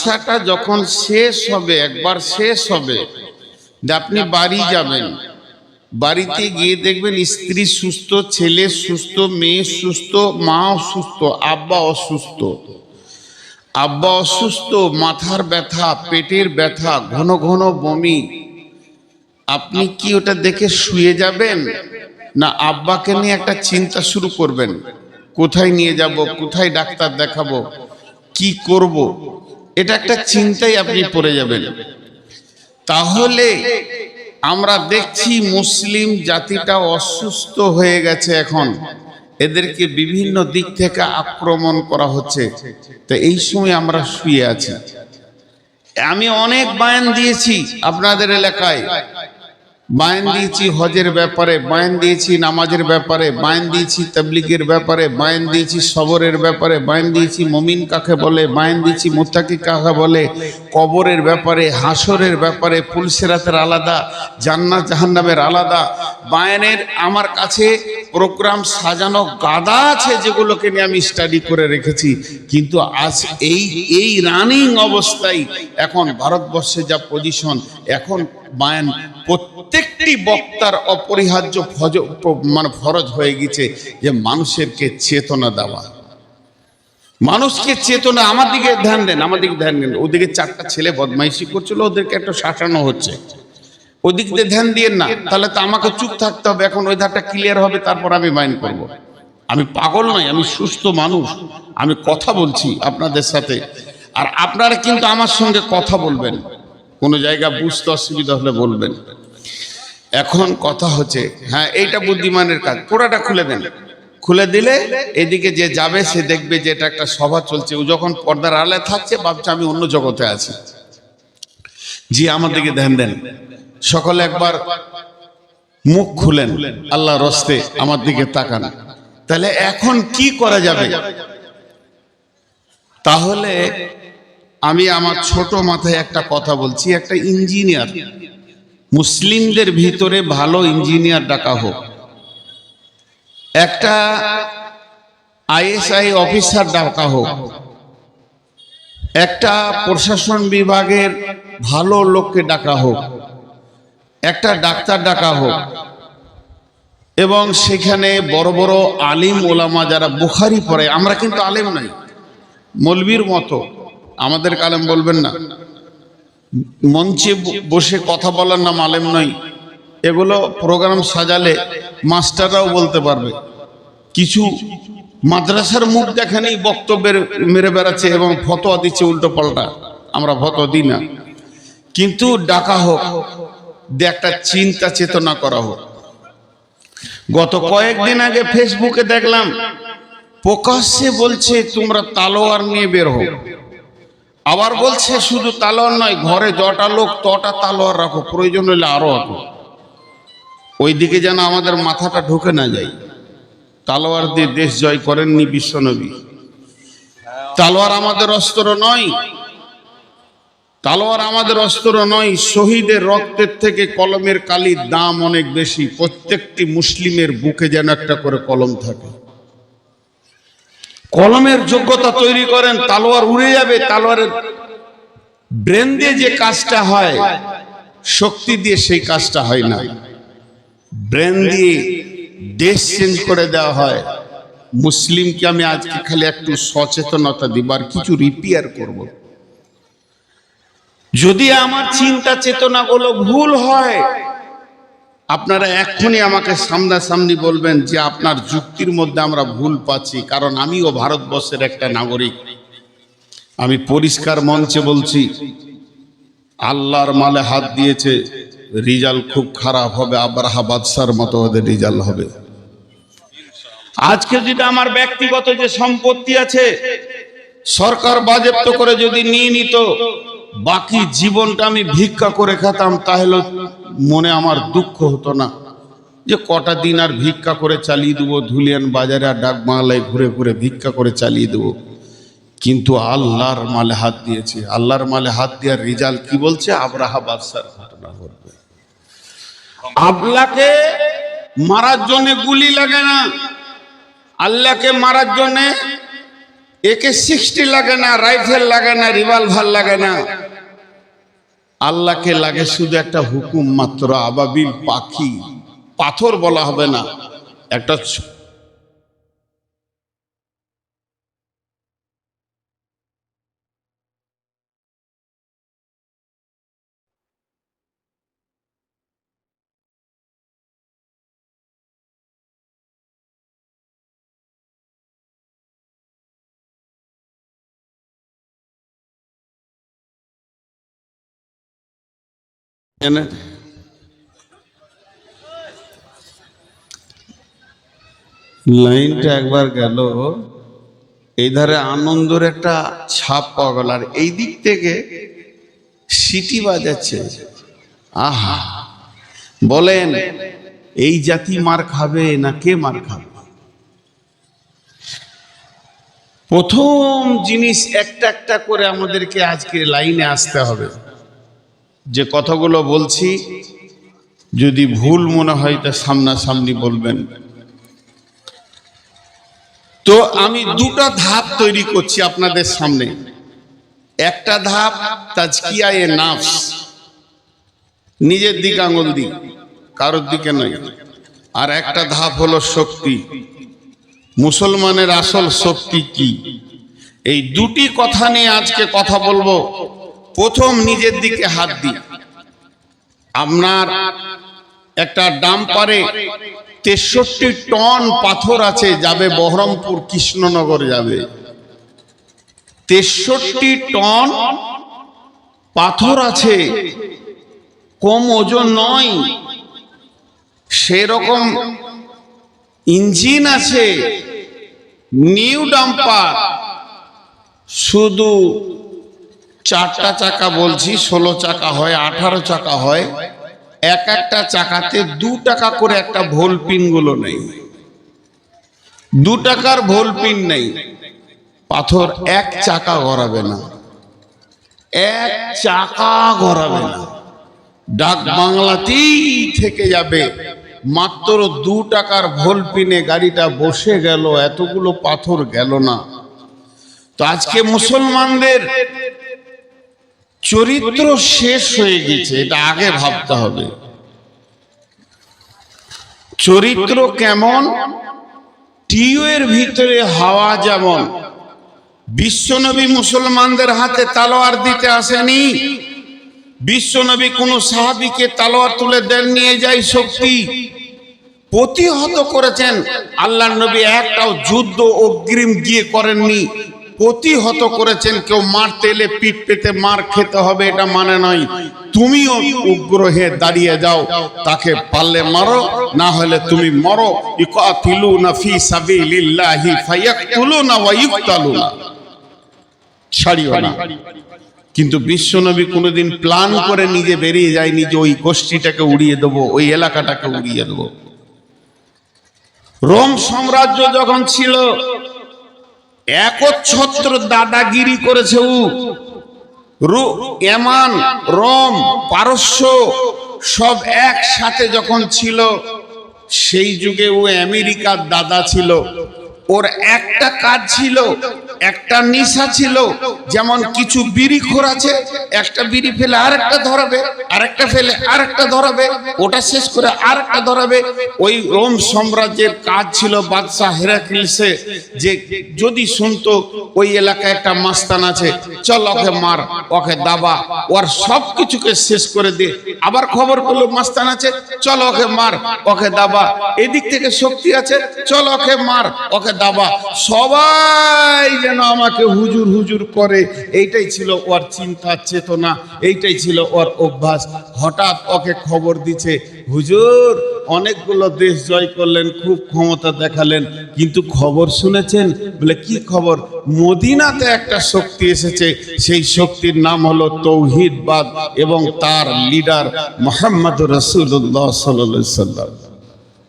জালসাটা যখন শেষ হবে, একবার শেষ হবে আপনি বাড়ি যাবেন। বাড়িতে গিয়ে দেখবেন স্ত্রী সুস্থ, ছেলে সুস্থ, মেয়ে সুস্থ, মা অসুস্থ, আব্বা অসুস্থ। আব্বা অসুস্থ, মাথার ব্যথা, পেটের ব্যথা, ঘন ঘন বমি। আপনি কি ওটা দেখে শুয়ে যাবেন? না, আব্বাকে নিয়ে একটা চিন্তা শুরু করবেন। কোথায় নিয়ে যাব, কোথায় ডাক্তার দেখাবো, কি করব? এটা একটা চিন্তায় আপনি পড়ে যাবেন। তাহলে আমরা দেখছি মুসলিম জাতিটা অসুস্থ হয়ে গেছে এখন। এদেরকে বিভিন্ন দিক থেকে আক্রমণ করা হচ্ছে। তো এই সময় আমরা শুয়ে আছি। আমি অনেক বায়ান দিয়েছি আপনাদের এলাকায়। বায়ান দিয়েছি হজের ব্যাপারে, বায়ান দিয়েছি নামাজের ব্যাপারে, বায়ান দিয়েছি তাবলিগের ব্যাপারে, বায়ান দিয়েছি সবরের ব্যাপারে, বায়ান দিয়েছি মমিন কাকে বলে, বায়ান দিয়েছি মুত্তাকি কাকে বলে, কবরের ব্যাপারে হাসরের ব্যাপারে পুলসেরাতের আলাদা, জান্নাত জাহান্নামের আলাদা। বায়ানের আমার কাছে প্রোগ্রাম সাজানো গাদা আছে যেগুলোকে নিয়ে আমি স্টাডি করে রেখেছি। কিন্তু আজ এই এই রানিং অবস্থায় এখন ভারতবর্ষে যা পজিশন, এখন বায়ান প্রত্যেকটি বক্তার অপরিহার্য ফজ মানে ফরজ হয়ে গেছে যে মানুষেরকে চেতনা দেওয়া। মানুষকে চেতনা, আমার দিকে ধ্যান দেন, আমার দিকে ধ্যান দেন। ওদিকে চারটা ছেলে বদমাইশি করছিল, ওদেরকে একটা শাসানো হচ্ছে। ওদিক দিয়ে ধ্যান দিয়ে না, তাহলে তো আমাকে চুপ থাকতে হবে, এখন ওই ধারটা ক্লিয়ার হবে, তারপর আমি মাইন্ড করব। আমি পাগল নই, আমি সুস্থ মানুষ, আমি কথা বলছি আপনাদের সাথে। আর আপনারা কিন্তু আমার সঙ্গে কথা বলবেন। কোনো জায়গা বুঝতে অসুবিধা হলে বলবেন। এখন কথা হচ্ছে হ্যাঁ এইটা বুদ্ধিমানের কাজ। পুরাটা খুলে দেন। খুলে দিলে এদিকে যে যাবে, সে দেখবে যে এটা একটা সভা চলছে। ও যখন পর্দার আলে থাকছে, ভাবছে আমি অন্য জগতে আছি। জি, আমার দিকে ধ্যান দেন। সকলে একবার মুখ খুলেন আল্লাহ রস্তে আমার দিকে তাকান। তাহলে এখন কি করা যাবে? তাহলে আমি আমার ছোট মাথায় একটা কথা বলছি, একটা ইঞ্জিনিয়ার। মুসলিমদের ভিতরে ভালো ইঞ্জিনিয়ার ডাকা হোক। একটা আইএসআই অফিসার ডাকা হোক। একটা প্রশাসন বিভাগের ভালো লোককে ডাকা হোক। একটা ডাক্তার ডাকা হোক। এবং সেখানে বড় বড় আলিম ওলামা যারা বুখারি পড়ে, আমরা কিন্তু আলিম নাই, মলবির মতো। আমাদের কালেম বলবেন না। মঞ্চে বসে কথা বলার নাম আলেম নয়। এগুলো প্রোগ্রাম সাজালে মাস্টাররাও বলতে পারবে। কিছু মাদ্রাসার মুখ দেখানেই বক্তব্যের মেরে বেড়াচ্ছে এবং ফতোয়া দিচ্ছে উল্টো পাল্টা। আমরা ফতোয়া দিই না। কিন্তু ডাকা হোক দিয়ে একটা চিন্তা চেতনা করা হোক। গত কয়েকদিন আগে ফেসবুকে দেখলাম, প্রকাশ্যে বলছে তোমরা তালোয়ার নিয়ে বের হো আবার বলছে শুধু তালোয়ার নয়, ঘরে যটা লোক, তটা তালোয়ার রাখো, প্রয়োজন হলে আরও রাখো। ওইদিকে যেন আমাদের মাথাটা ঢুকে না যায়। তালোয়ার দিয়ে দেশ জয় করেননি বিশ্বনবী। তালোয়ার আমাদের অস্ত্র নয়। তালোয়ার আমাদের অস্ত্র নয়, শহীদের রক্তের থেকে কলমের কালির দাম অনেক বেশি। প্রত্যেকটি মুসলিমের বুকে যেন একটা করে কলম থাকে। কলমের যোগ্যতা তৈরি করেন, তালোয়ার উড়ে যাবে, তালোয়ারের ব্রেন দিয়ে যে কাজটা হয়, শক্তি দিয়ে সেই কাজটা হয় না ব্রেন দিয়ে দেশ চেঞ্জ করে দেওয়া হয় মুসলিমকে আমি আজকে খালি একটু সচেতনতা দিব আর কিছু রিপেয়ার করব। যদি আমার চিন্তা চেতনাগুলো ভুল হয় আপনারা এক্ষুনি আমাকে সামনাসামনি বলবেন যে আপনার যুক্তির মধ্যে আমরা ভুল পাচ্ছি, কারণ আমিও ভারতবর্ষের একটা নাগরিক। আমি পরিষ্কার মঞ্চে বলছি, আল্লাহর মালে হাত দিয়েছে রিজাল্ট খুব খারাপ হবে, আবরাহা বাদশার মতো ওদের রিজাল্ট হবে। আজকে যেটা আমার ব্যক্তিগত যে সম্পত্তি আছে, সরকার বাজেপ্ত করে যদি নিয়ে নিত বাকি জীবনটা আমি ভিক্ষা করে খেতাম, তাহলে মনে আমার দুঃখ হতো না। যে কটা দিন আর ভিক্ষা করে চালিয়ে দেবো, ধুলিয়ান বাজারে আর ডাক বাংলায় ঘুরে ঘুরে ভিক্ষা করে চালিয়ে দেবো। কিন্তু আল্লাহর মালে হাত দিয়েছে। আল্লাহর মালে হাত দেওয়ার রেজাল্ট কি বলছে? আবরাহা বাদশার ঘটনা ঘটবে। আবলাকে মারার জন্য গুলি লাগে না। আল্লাহকে মারার জন্য একে সিক্সটি লাগে না, রাইফেল লাগে না, রিভলভার লাগে না। আল্লাহকে লাগে শুধু একটা হুকুম মাত্র, আবাবিল পাখি, পাথর বলা হবে না। একটা ছ- এনে লাইনটা একবার গেল। এই ধারে আনন্দের একটা ছাপ পাওয়া গেল। আর এই দিক থেকে সিটি বাজাচ্ছে। আহা। বলেন এই জাতি মার খাবে না কে মার খাবে? প্রথম জিনিস একটা একটা করে আমাদেরকে আজকে লাইনে আসতে হবে। যে কথাগুলো বলছি, যদি ভুল মনে হয় তা সামনাসামনি বলবেন। তো আমি দুটো ধাপ তৈরি করছি আপনাদের সামনে। একটা ধাপ, তাজকিয়ায়ে নাফস। নিজের দিক আঙুল দিক কারোর দিকে নয়। আর একটা ধাপ হলো শক্তি। মুসলমানের আসল শক্তি কি? এই দুটি কথা নিয়ে আজকে কথা বলব। প্রথম নিজের দিকে হাত দিই আপনার একটা ডাম্পারে তেষট্টি টন পাথর আছে, যাবে বহরমপুর, কৃষ্ণনগর যাবে। তেষট্টি টন পাথর আছে, কম ওজন নয়। সেরকম ইঞ্জিন আছে, নিউ ডাম্পার। শুধু চারটা চাকা বলছি, ষোলো চাকা হয়, আঠারো চাকা হয়। এক একটা চাকাতে দু টাকা করে একটা ভোল পিনগুলো নেই। দু টাকার ভোল পিন নেই। পাথর এক চাকা গড়াবে না। এক চাকা গড়াবে না। ডাক বাংলাতেই থেকে যাবে। মাত্র দু টাকার ভোল পিনে গাড়িটা বসে গেল, এতগুলো পাথর গেল না। তো আজকে মুসলমানদের চরিত্র শেষ হয়ে গেছে, এটা আগে ভাবতে হবে। চরিত্র কেমন? টিউয়ের ভিতরে হাওয়া যেমন। বিশ্বনবী মুসলমানদের হাতে তালোয়ার দিতে আসেনি। বিশ্বনবী কোন সাহাবিকে তালোয়ার তুলে দেন নিয়ে যায় শক্তি। প্রতিহত করেছেন। আল্লাহ নবী একটাও যুদ্ধ অগ্রিম গিয়ে করেননি। প্রতিহত করেছেন, কেউ মারতে এলে পিঠ পেতে মার খেতে হবে, এটা মানে নয়। তুমিও উগ্র হয়ে দাঁড়িয়ে যাও, তাকে পারলে মারো, না হলে তুমি মরো। ইকাতিলুনা ফি সাবিলিল্লাহি ফায়াকতুলুনা ওয়া ইকতালুনা। ছাড়িও না। কিন্তু বিশ্বনবী কোনোদিন প্ল্যান করে নিজে বেরিয়ে যায়নি যে ওই গোষ্ঠীটাকে উড়িয়ে দেবো, ওই এলাকাটাকে উড়িয়ে দেবো। রোম সাম্রাজ্য যখন ছিল একচ্ছত্র দাদাগিরি করেছে উ এমান, রোম, পারস্য সব একসাথে যখন ছিল, সেই যুগে ও আমেরিকার দাদা ছিল। ওর একটা কাজ ছিল, একটা নিশা ছিল, যেমন কিছু বিড়ি খোর আছে, একটা বিড়ি ফেলে আরেকটা ধরাবে, আরেকটা ফেলে আরেকটা ধরাবে, ওটা শেষ করে আরেকটা ধরাবে। ওই রোম সাম্রাজ্যের কাজ ছিল বাদশাহ হেরাক্লিসে, যে যদি শুনতো ওই এলাকায় একটা মাস্তান আছে, চল ওকে মার, ওকে দাবা, ওর সব কিছুকে শেষ করে দে। আবার খবর পেল মাস্তান আছে, চল ওকে মার, ওকে দাবা। এদিক থেকে শক্তি আছে, চল ওকে মার, ওকে দাবা। সবাই যেন আমাকে হুজুর হুজুর করে। এইটাই ছিল ওর চিন্তা, চেতনা, এইটাই ছিল ওর অভ্যাস। হঠাৎ ওকে খবর দিছে, হুজুর, অনেকগুলো দেশ জয় করলেন, খুব ক্ষমতা দেখালেন, কিন্তু খবর শুনেছেন? বলে, কি খবর? মদিনাতে একটা শক্তি এসেছে। সেই শক্তির নাম হলো তৌহিদবাদ এবং তার লিডার মোহাম্মদ রসুল্লাহ সাল্লাম।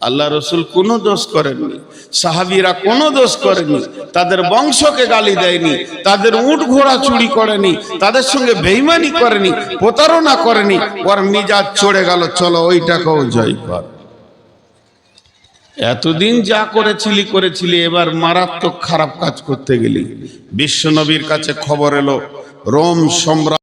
আল্লাহ রসুল কোনো দোষ করেননি। সাহাবিরা কোনো দোষ করেনি তাদের বংশকে গালি দেয়নি। তাদের উট ঘোড়া চুরি করেনি। তাদের সঙ্গে বেইমানি করেনি, প্রতারণা করেনি। ওর মিজাজ চড়ে গেল। চলো ওইটাকেও জয় কর। এতদিন যা করেছিলি করেছিলি। এবার মারাত্মক খারাপ কাজ করতে গেলি। বিশ্বনবীর কাছে খবর এলো। রোম সম্রাট